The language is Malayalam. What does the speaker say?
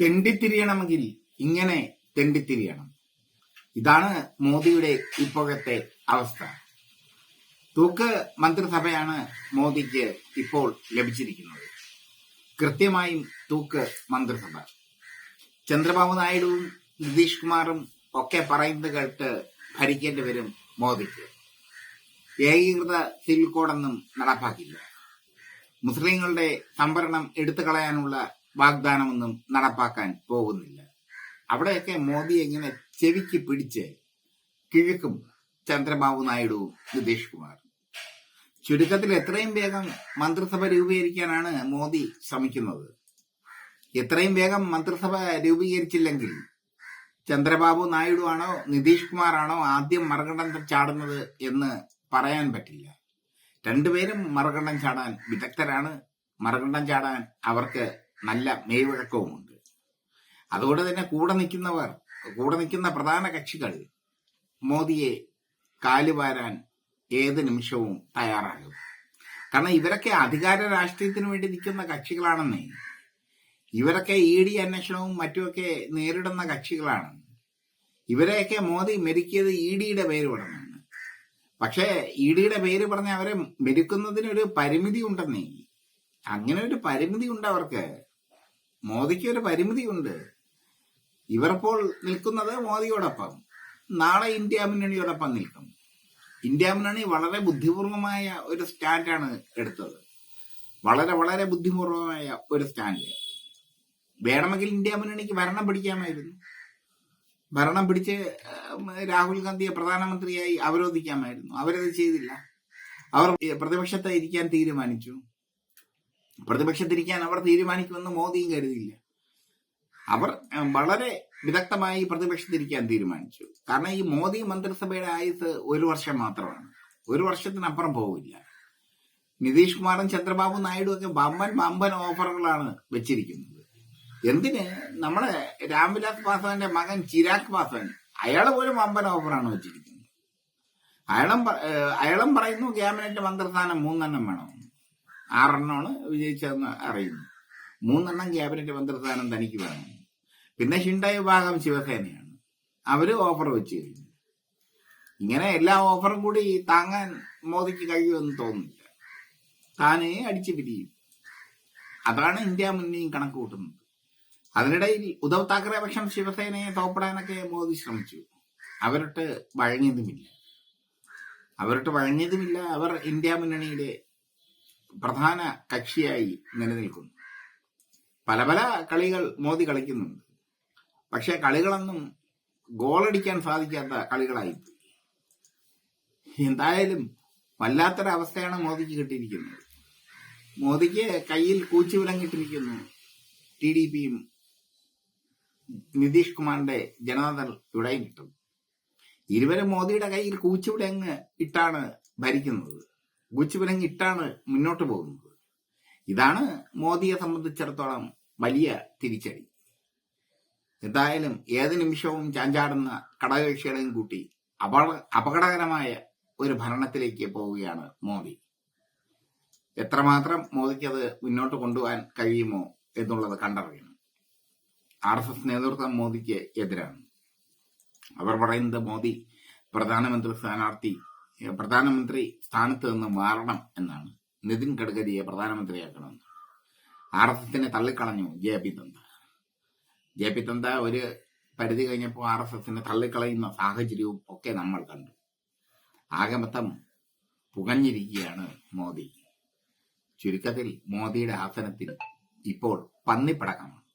തെണ്ടിത്തിരിയണമെങ്കിൽ ഇങ്ങനെ തെണ്ടിത്തിരിയണം. ഇതാണ് മോദിയുടെ ഇപ്പോഴത്തെ അവസ്ഥ. തൂക്ക് മന്ത്രിസഭയാണ് മോദിക്ക് ഇപ്പോൾ ലഭിച്ചിരിക്കുന്നത്. കൃത്യമായും തൂക്ക് മന്ത്രിസഭ. ചന്ദ്രബാബു നായിഡുവും നിതീഷ് കുമാറും ഒക്കെ പറയുന്നത് കേട്ട് ഭരിക്കേണ്ടി വരും മോദിക്ക്. ഏകീകൃത സിവിൽ കോഡൊന്നും നടപ്പാക്കില്ല. മുസ്ലിങ്ങളുടെ സംവരണം എടുത്തു കളയാനുള്ള വാഗ്ദാനമൊന്നും നടപ്പാക്കാൻ പോകുന്നില്ല. അവിടെയൊക്കെ മോദി എങ്ങനെ ചെവിക്ക് പിടിച്ച് കിഴക്കും ചന്ദ്രബാബു നായിഡുവും നിതീഷ് കുമാർ ചുരുക്കത്തിൽ എത്രയും വേഗം മന്ത്രിസഭ രൂപീകരിക്കാനാണ് മോദി ശ്രമിക്കുന്നത്. എത്രയും വേഗം മന്ത്രിസഭ രൂപീകരിച്ചില്ലെങ്കിൽ ചന്ദ്രബാബു നായിഡു ആണോ നിതീഷ് കുമാർ ആണോ ആദ്യം മറുകണ്ഠം ചാടുന്നത് എന്ന് പറയാൻ പറ്റില്ല. രണ്ടുപേരും മറുകണ്ഠം ചാടാൻ വിദഗ്ധരാണ്. മറുകണ്ഠം ചാടാൻ അവർക്ക് നല്ല മേൽവഴക്കവുമുണ്ട് അതുകൊണ്ട് തന്നെ കൂടെ നിൽക്കുന്നവർ കൂടെ നിൽക്കുന്ന പ്രധാന കക്ഷികൾ മോദിയെ കാലുവാരാൻ ഏത് നിമിഷവും തയ്യാറാകും. കാരണം ഇവരൊക്കെ അധികാര രാഷ്ട്രീയത്തിന് വേണ്ടി നിൽക്കുന്ന കക്ഷികളാണെന്നേ. ഇവരൊക്കെ ഇ ഡി അന്വേഷണവും മറ്റുമൊക്കെ നേരിടുന്ന കക്ഷികളാണ്. ഇവരെയൊക്കെ മോദി മെരുക്കിയത് ഇ ഡിയുടെ പേര് പറഞ്ഞാണ്. പക്ഷേ ഇ ഡിയുടെ പേര് പറഞ്ഞ അവരെ മെരുക്കുന്നതിനൊരു പരിമിതി ഉണ്ടെന്നേ. അങ്ങനെ ഒരു പരിമിതി ഉണ്ട് അവർക്ക്. മോദിക്ക് ഒരു പരിമിതി ഉണ്ട് ഇവർപ്പോൾ നിൽക്കുന്നത് മോദിയോടൊപ്പം. നാളെ ഇന്ത്യ മുന്നണിയോടൊപ്പം നിൽക്കും. ഇന്ത്യ മുന്നണി വളരെ ബുദ്ധിപൂർവമായ ഒരു സ്റ്റാൻഡാണ് എടുത്തത്. വളരെ വളരെ ബുദ്ധിപൂർവമായ ഒരു സ്റ്റാൻഡ്. വേണമെങ്കിൽ ഇന്ത്യ മുന്നണിക്ക് ഭരണം പിടിക്കാമായിരുന്നു. ഭരണം പിടിച്ച് രാഹുൽ ഗാന്ധിയെ പ്രധാനമന്ത്രിയായി അവരോധിക്കാമായിരുന്നു. അവരത് ചെയ്തില്ല. അവർ പ്രതിപക്ഷത്തെ ഇരിക്കാൻ തീരുമാനിച്ചു. പ്രതിപക്ഷത്തിരിക്കാൻ അവർ തീരുമാനിക്കുമെന്ന് മോദിയും കരുതിയില്ല. അവർ വളരെ വിദഗ്ധമായി പ്രതിപക്ഷത്തിരിക്കാൻ തീരുമാനിച്ചു. കാരണം ഈ മോദി മന്ത്രിസഭയുടെ ആയുസ് ഒരു വർഷം മാത്രമാണ്. ഒരു വർഷത്തിനപ്പുറം പോവില്ല. നിതീഷ് കുമാറും ചന്ദ്രബാബു നായിഡു ഒക്കെ ബമ്പൻ ബമ്പൻ ഓഫറുകളാണ് വെച്ചിരിക്കുന്നത്. എന്തിന്? നമ്മുടെ രാംവിലാസ് പാസ്വാന്റെ മകൻ ചിരാഗ് പാസ്വാൻ അയാളെ പോലും വമ്പൻ ഓഫറാണ് വെച്ചിരിക്കുന്നത്. അയാളും അയാളും പറയുന്നു ക്യാബിനറ്റ് മന്ത്രിസ്ഥാനം മൂന്നെണ്ണം വേണം. ആറെണ്ണമാണ് വിജയിച്ചതെന്ന് അറിയുന്നു. മൂന്നെണ്ണം ക്യാബിനറ്റ് മന്ത്രിസ്ഥാനം തനിക്ക് വേണം. പിന്നെ ഷിൻഡ വിഭാഗം ശിവസേനയാണ്. അവർ ഓഫർ വെച്ച് കഴിഞ്ഞു ഇങ്ങനെ എല്ലാ ഓഫറും കൂടി താങ്ങാൻ മോദിക്ക് കഴിയുമെന്ന് തോന്നുന്നില്ല. താനേ അടിച്ചു പിരിയും. അതാണ് ഇന്ത്യ മുന്നേയും കണക്ക് കൂട്ടുന്നത്. അതിനിടയിൽ ഉദ്ധവ് താക്കറെ പക്ഷം ശിവസേനയെ തോപ്പിടാനൊക്കെ മോദി ശ്രമിച്ചു. അവരിട്ട് വഴങ്ങിയതുമില്ല. അവരിട്ട് വഴങ്ങിയതുമില്ല. അവർ ഇന്ത്യ മുന്നണിയുടെ പ്രധാന കക്ഷിയായി നിലനിൽക്കുന്നു. പല പല കളികൾ മോദി കളിക്കുന്നുണ്ട്. പക്ഷെ കളികളൊന്നും ഗോളടിക്കാൻ സാധിക്കാത്ത കളികളായി എന്തായാലും വല്ലാത്തൊരവസ്ഥയാണ് മോദിക്ക് കിട്ടിയിരിക്കുന്നത്. മോദിക്ക് കയ്യിൽ കൂച്ചുവിലങ്ങിട്ടിരിക്കുന്നു ടി ഡി പിയും നിതീഷ് കുമാറിന്റെ ജനതാദൾ ഇവിടെയും കിട്ടും ഇരുവരും മോദിയുടെ കയ്യിൽ കൂച്ചുവിലങ്ങ് ഇട്ടാണ് ഭരിക്കുന്നത്. കൂച്ചുവിലങ്ങ് ഇട്ടാണ് മുന്നോട്ട് പോകുന്നത്. ഇതാണ് മോദിയെ സംബന്ധിച്ചിടത്തോളം വലിയ തിരിച്ചടി. എന്തായാലും ഏത് നിമിഷവും ചാഞ്ചാടുന്ന ഘടകകക്ഷികളെയും കൂട്ടി അപകടകരമായ ഒരു ഭരണത്തിലേക്ക് പോവുകയാണ് മോദി. എത്രമാത്രം മോദിക്ക് അത് മുന്നോട്ട് കൊണ്ടുപോകാൻ കഴിയുമോ എന്നുള്ളത് കണ്ടറിയണം. ആർ എസ് എസ് നേതൃത്വം മോദിക്ക് എതിരാണ്. അവർ പറയുന്നത് മോദി പ്രധാനമന്ത്രി സ്ഥാനാർത്ഥി പ്രധാനമന്ത്രി സ്ഥാനത്ത് നിന്ന് മാറണം എന്നാണ്. നിതിൻ ഗഡ്കരിയെ പ്രധാനമന്ത്രിയാക്കണം. ആർ എസ് എസിനെ തള്ളിക്കളഞ്ഞു ജെ പി തന്ത ജെ പി തന്ത ഒരു പരിധി കഴിഞ്ഞപ്പോൾ ആർ എസ് എസിനെ തള്ളിക്കളയുന്ന സാഹചര്യവും ഒക്കെ നമ്മൾ കണ്ടു. ആകെ മൊത്തം പുകഞ്ഞിരിക്കുകയാണ് മോദി. ചുരുക്കത്തിൽ മോദിയുടെ ആസനത്തിൽ ഇപ്പോൾ പന്നിപ്പടക്കമാണ്.